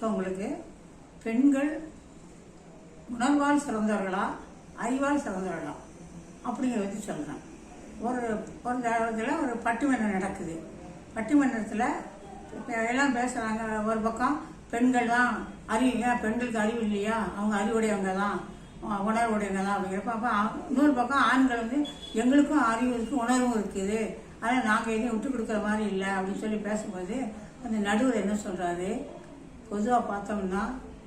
இப்போ உங்களுக்கு பெண்கள் உணர்வால் சிறந்தவர்களா அறிவால் சிறந்தவர்களா? அப்படிங்கிறத பற்றி சொல்கிறேன் ஒரு ஒரு இடத்துல ஒரு பட்டிமன்றம் நடக்குது. பட்டிமன்றத்தில் எல்லாம் பேசுகிறாங்க ஒரு பக்கம் பெண்கள் தான் அறிவுங்க பெண்களுக்கு அறிவு இல்லையா? அவங்க அறிவுடையவங்க தான் உணர்வுடையவங்க தான் அப்படிங்கிறப்ப அப்போ இன்னொரு பக்கம் ஆண்கள் வந்து எங்களுக்கும் அறிவு இருக்குது உணர்வும் இருக்குது. ஆனால் நாங்கள் எதையும் விட்டு கொடுக்குற மாதிரி இல்லை அப்படின்னு சொல்லி பேசும்போது அந்த நடுவர் என்ன சொல்கிறாரு பொதுவாக பார்த்தோம்னா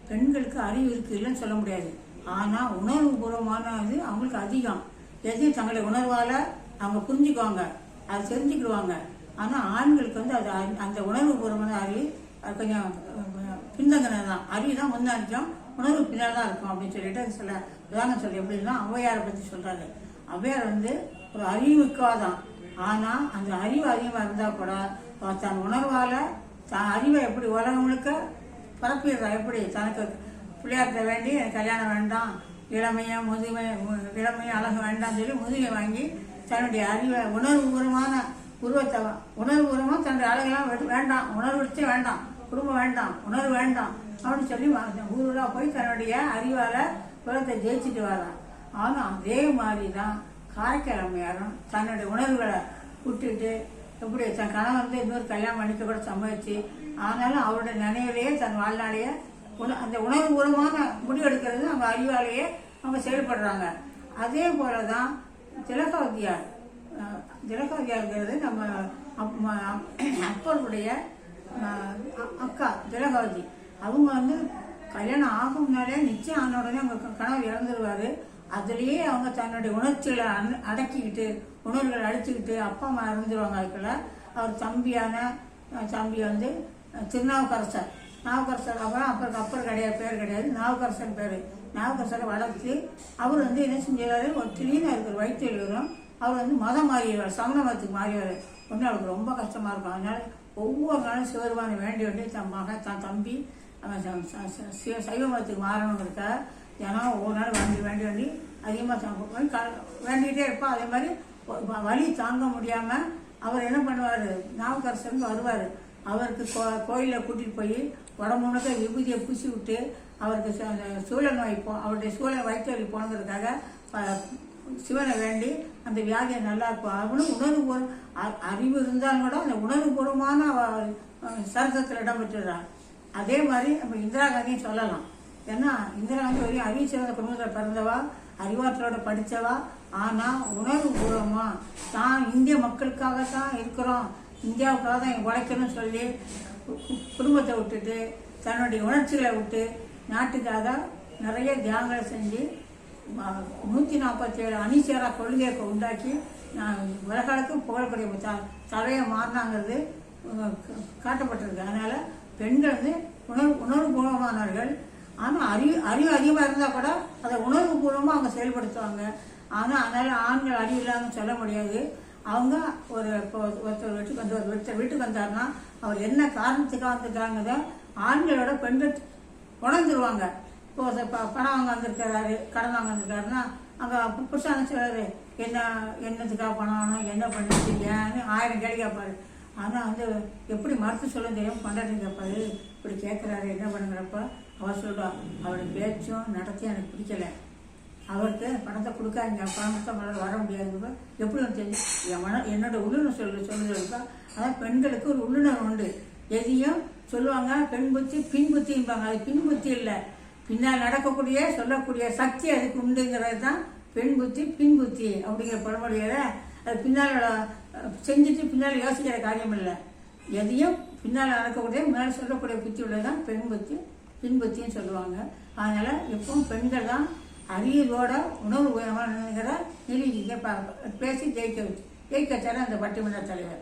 பெண்களுக்கு அறிவு இருக்கு இல்லைன்னு சொல்ல முடியாது. ஆனால் உணர்வுபூர்வமான இது அவங்களுக்கு அதிகம். எதையும் தங்களுடைய உணர்வால் அவங்க புரிஞ்சுக்குவாங்க. அதை தெரிஞ்சுக்கிடுவாங்க. ஆனால் ஆண்களுக்கு வந்து அது அறி- அந்த உணர்வுபூர்வமான அறிவு அது கொஞ்சம் பின்தங்கினது தான் அறிவு தான் முன்னாடிச்சோம் உணர்வு பின்னால் தான் இருக்கும் அப்படின்னு சொல்லிட்டு அது சில உதாரணம் சொல்லி எப்படின்னா ஔவையாரை பற்றி சொல்கிறாரு ஔவையார் வந்து ஒரு அறிவுக்காதான் ஆனால் அந்த அறிவு அதிகமாக இருந்தால் கூட தன் உணர்வால் தான் அறிவை எப்படி உலகம் முழுக்க பரப்பிடுறா எப்படி? தனக்கு பிள்ளையார்கிட்ட வேண்டி எனக்கு கல்யாணம் வேண்டாம் இளமையும் முதுமை மு- இளமையும் அழகு வேண்டாம்னு சொல்லி முதுமை வாங்கி தன்னுடைய அறிவை உணர்வுபூர்வமான உருவத்தை உணர்வுபூர்வமாக தன்னுடைய அழகெல்லாம் வேண்டாம் உணர்வுச்சே வேண்டாம் குடும்பம் வேண்டாம் உணர்வு வேண்டாம் அப்படின்னு சொல்லி ஊருலா போய் தன்னுடைய அறிவால் உலகத்தை ஜெயிச்சுட்டு வரான். ஆனால் அதே மாதிரி தான் காரைக்கால் அம்மையாரும் தன்னுடைய உணர்வுகளை விட்டுட்டு எப்படி தன் கணவன் வந்து இன்னொரு கல்யாணம் பண்ணிக்க கூட சம்மதிச்சு ஆனாலும் அவருடைய நினைவிலேயே தன் வாழ்நாளையே உண அந்த உணர்வுபூர்வமான முடிவெடுக்கிறது அவங்க அறிவாலேயே அவங்க செயல்படுறாங்க. அதே போல தான் திலகவதியார் திலகவதியாருங்கிறது நம்ம அப்- அப்பருடைய அக்கா திலகவதி. அவங்க வந்து கல்யாணம் ஆகும்னாலே நிச்சயம் ஆன உடனே அவங்க கனவு கணவர் இறந்துருவாரு. அதுலேயே அவங்க தன்னுடைய உணர்ச்சிகளை அன- அடக்கிக்கிட்டு உணர்வுகளை அழிச்சுக்கிட்டு அப்பா அம்மா இறந்துருவாங்க அதுக்குள்ள. அவர் தம்பியான தம்பி வந்து திருநாவுக்கரசர். நாவுக்கரசர் அப்புறம் அப்புறம் அப்பர் கிடையாது பேர் கிடையாது. நாவுக்கரசர் பேர். நாவுக்கரசரை வளர்த்து அவர் வந்து என்ன செஞ்சாரு? ஒரு கிளீனாக இருக்கிற வயிற்றில் வரும். அவர் வந்து மதம் மாறிடுவார் சமண மதத்துக்கு மாறியவர். ஒன்று அவருக்கு ரொம்ப கஷ்டமாக இருக்கும். அதனால ஒவ்வொரு நாளும் சிவருமான வேண்டி வேண்டி தன் மகன் தன் தம்பி அவன் ச- சிவ சைவ மதத்துக்கு மாறணுங்கிறக்க ஏன்னா ஒவ்வொரு நாள் வாங்கி வேண்டி வேண்டி அதிகமாக சா வேண்டிகிட்டே இருப்போம் அதே மாதிரி வ- வலி தாங்க முடியாமல் அவர் என்ன பண்ணுவார்? நாவுக்கரசர்னு வருவார். அவருக்கு கோ கோயிலில் கூட்டிகிட்டு போய் உடம்பு முழுக்க விபூதியை பூசி விட்டு அவருக்கு ச- அந்த சூழ நோய் போ அவருடைய சூழ வயிற்று வலி போனதுக்காக சிவனை வேண்டி அந்த வியாதியை நல்லா இருக்கும் அவனும் உணர்வு அறிவு இருந்தாலும் கூட அந்த உணர்வுபூர்வமான சரித்திரத்தில் இடம் பெற்றுறான் அதே மாதிரி நம்ம இந்திரா காந்தியும் சொல்லலாம். ஏன்னா இந்திரா காந்தி வரையும் அறிவு சிறந்த குடும்பத்தில் பிறந்தவா அறிவாற்றலோட படித்தவா ஆனால் உணர்வு பூர்வமா தான் இந்திய மக்களுக்காக தான் இருக்கிறோம். இந்தியாவுக்காக தான் உழைக்கணும்னு சொல்லி கு- குடும்பத்தை விட்டுட்டு தன்னுடைய உணர்ச்சிகளை விட்டு நாட்டுக்காக நிறைய தியாகங்களை செஞ்சு நூற்றி நாற்பத்தி ஏழு அணிசேரா கொள்கையை உண்டாக்கி நான் உலகளுக்கும் புகழக்கூடிய த தலையை மாறினாங்கிறது காட்டப்பட்டிருக்கு. அதனால் பெண்கள் வந்து உணர்வு உணர்வுபூர்வமானவர்கள் ஆனால் அறிவு அறிவு அதிகமாக இருந்தால் கூட அதை உணர்வுபூர்வமாக அவங்க செயல்படுத்துவாங்க. ஆனால் அதனால் ஆண்கள் அறிவு இல்லாமல் சொல்ல முடியாது. அவங்க ஒரு இப்போ ஒருத்தர் வீட்டுக்கு வந்து ஒரு ஒருத்தர் வீட்டுக்கு வந்தாருன்னா அவர் என்ன காரணத்துக்காக வந்திருக்காங்கிறத ஆண்களோட பெண்கள் உணர்ந்துருவாங்க. இப்போ ப- பணம் வாங்க வந்திருக்கிறாரு கடன் வாங்க வந்திருக்காருன்னா அங்கே புதுசாக சொல்கிறாரு என்ன என்னத்துக்காக பணம் வேணும் என்ன பண்ணுறது ஏன்னு ஆயிரம் கேள்வி கேட்பாரு. ஆனால் வந்து எப்படி மறுத்து சொல்ல தெரியும் கொண்டாடி கேட்பாரு இப்படி கேட்குறாரு என்ன பண்ணுங்கிறப்ப அவர் சொல்கிறா அவருடைய பேச்சும் நடத்தியும் எனக்கு பிடிக்கல. அவருக்கு பணத்தை கொடுக்காதீங்க பணத்தை மேலே வர முடியாதுங்க எப்படி வந்து தெரிஞ்சு என் மன என்னோட உள்ளுணர் சொல்ல சொல்லுறதுக்கா அதான் பெண்களுக்கு ஒரு உள்ளுணர் உண்டு. எதையும் சொல்லுவாங்க பெண் புத்தி பின் புத்திம்பாங்க. அது பின் புத்தி இல்லை. பின்னால் நடக்கக்கூடிய சொல்லக்கூடிய சக்தி அதுக்கு உண்டுங்கிறது தான் பெண் புத்தி பின் புத்தி அப்படிங்கிற பழமொழியில் அது பின்னால் செஞ்சுட்டு பின்னால் யோசிக்கிற காரியம் இல்லை. எதையும் பின்னால் நடக்கக்கூடிய முன்னால் சொல்லக்கூடிய புத்தி உள்ளது தான் பெண் புத்தி பின் புத்தின்னு சொல்லுவாங்க. அதனால் எப்பவும் பெண்கள் தான் அறிவோட உணவு உயரமாக நினைக்கிற நிரூபிக்க பேசி ஜெயிக்க வச்சு ஜெயிக்க அந்த பட்டிமன்ற தலைவர்.